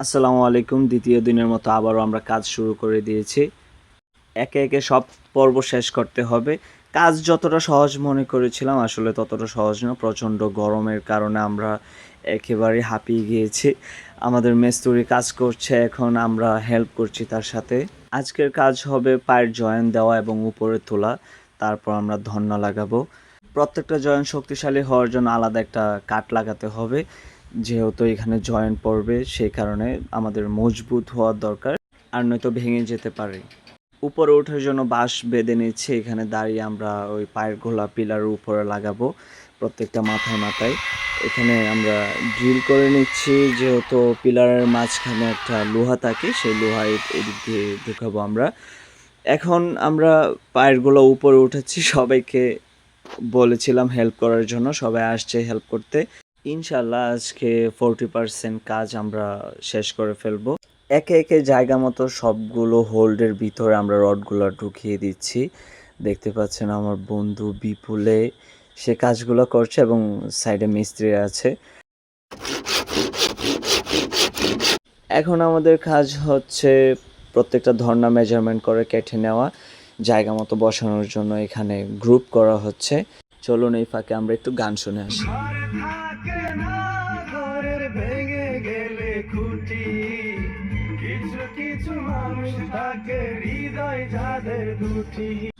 আসসালামু আলাইকুম, দ্বিতীয় দিনের মতো আবারও আমরা কাজ শুরু করে দিয়েছি। একে একে সব পর্ব শেষ করতে হবে। কাজ যতটা সহজ মনে করেছিলাম, আসলে ততটা সহজ না। প্রচণ্ড গরমের কারণে আমরা একেবারে হাঁপিয়ে গিয়েছি। আমাদের মেস্তুরি কাজ করছে, এখন আমরা হেল্প করছি তার সাথে। আজকের কাজ হবে পায়ের জয়েন দেওয়া এবং উপরে তোলা। তারপর আমরা ধন্না লাগাবো। প্রত্যেকটা জয়েন শক্তিশালী হওয়ার জন্য আলাদা একটা কাট লাগাতে হবে। যেহেতু এখানে জয়েন পড়বে, সেই কারণে আমাদের মজবুত হওয়ার দরকার, আর নয়তো ভেঙে যেতে পারে। উপরে ওঠার জন্য বাঁশ বেঁধে নিচ্ছে, এখানে দাঁড়িয়ে আমরা ওই পায়ের গোলা পিলারের উপরে লাগাবো, প্রত্যেকটা মাথায় মাথায়। এখানে আমরা ড্রিল করে নিচ্ছি, যেহেতু পিলারের মাঝখানে একটা লোহা থাকে, সেই লোহা এদিক দিয়ে ঢুকাবো আমরা। এখন আমরা পায়ের গোলা উপরে উঠাচ্ছি সবাইকে বলেছিলাম হেল্প করার জন্য, সবাই আসছে হেল্প করতে। ইনশাল্লাহ আজকে ফোরটি পার্সেন্ট কাজ আমরা শেষ করে ফেলব। একে একে জায়গা মতো সবগুলো হোল্ডের ভিতরে আমরা রডগুলো ঢুকিয়ে দিচ্ছি। দেখতে পাচ্ছেন আমার বন্ধু বিপুলে সে কাজগুলো করছে এবং সাইডে মিস্ত্রি আছে। এখন আমাদের কাজ হচ্ছে প্রত্যেকটা ধর্না মেজারমেন্ট করে কেটে নেওয়া, জায়গা মতো বসানোর জন্য এখানে গ্রুপ করা হচ্ছে। চলুন এই ফাঁকে আমরা একটু গান শুনে আসি। ঘর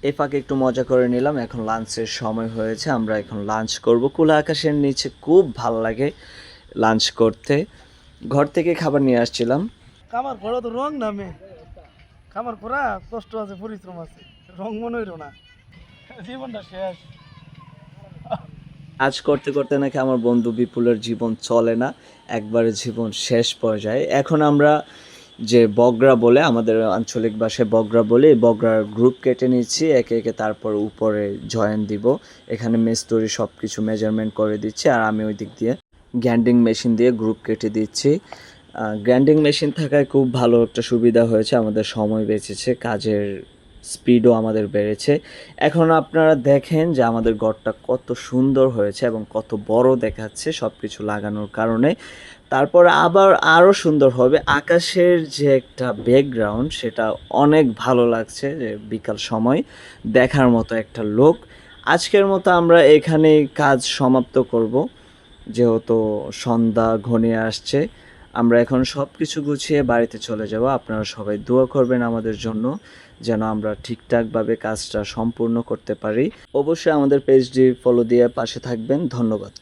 এই ফাঁকে একটু মজা করে নিলাম এখন লাঞ্চের সময় হয়েছে আমরা এখন লাঞ্চ করব। কুলা আকাশের নিচে খুব ভালো লাগে লাঞ্চ করতে। ঘর থেকে খাবার নিয়ে আসছিলাম। কামার করা তো রং নামে কামার করা কষ্ট আছে পরিশ্রম আছে। রং মনে হইল না। জীবনটা শেষ। আজ করতে করতে নাকি আমার বন্ধু বিপুলের জীবন চলে না, একবারে জীবন শেষ পর্যায়ে। এখন আমরা যে বগরা বলে, আমাদের আঞ্চলিক ভাষায় বগরা বলে বগরার গ্রুপ কেটে নিচ্ছি, একে একে তারপর উপরে জয়েন দিব। এখানে মেস্তরি সব কিছু মেজারমেন্ট করে দিচ্ছি, আর আমি ওই দিক দিয়ে গ্যান্ডিং মেশিন দিয়ে গ্রুপ কেটে দিচ্ছি। গ্র্যান্ডিং মেশিন থাকায় খুব ভালো একটা সুবিধা হয়েছে, আমাদের সময় বেঁচেছে, কাজের স্পিডও আমাদের বেড়েছে। এখন আপনারা দেখেন যে আমাদের গড়টা কত সুন্দর হয়েছে এবং কত বড় দেখাচ্ছে সব কিছু লাগানোর কারণে। তারপর আবার আরও সুন্দর হবে। আকাশের যে একটা ব্যাকগ্রাউন্ড সেটা অনেক ভালো লাগছে যে বিকাল সময়, দেখার মতো একটা লোক আজকের মতো আমরা এখানেই কাজ সমাপ্ত করব। যেহেতু সন্ধ্যা ঘনিয়ে আসছে আমরা এখন সব কিছু গুছিয়ে বাড়িতে চলে যাব। আপনারা সবাই দোয়া করবেন আমাদের জন্য যেন আমরা ঠিকঠাকভাবে কাজটা সম্পূর্ণ করতে পারি। অবশ্যই আমাদের পেজটি ফলো দিয়ে পাশে থাকবেন। ধন্যবাদ।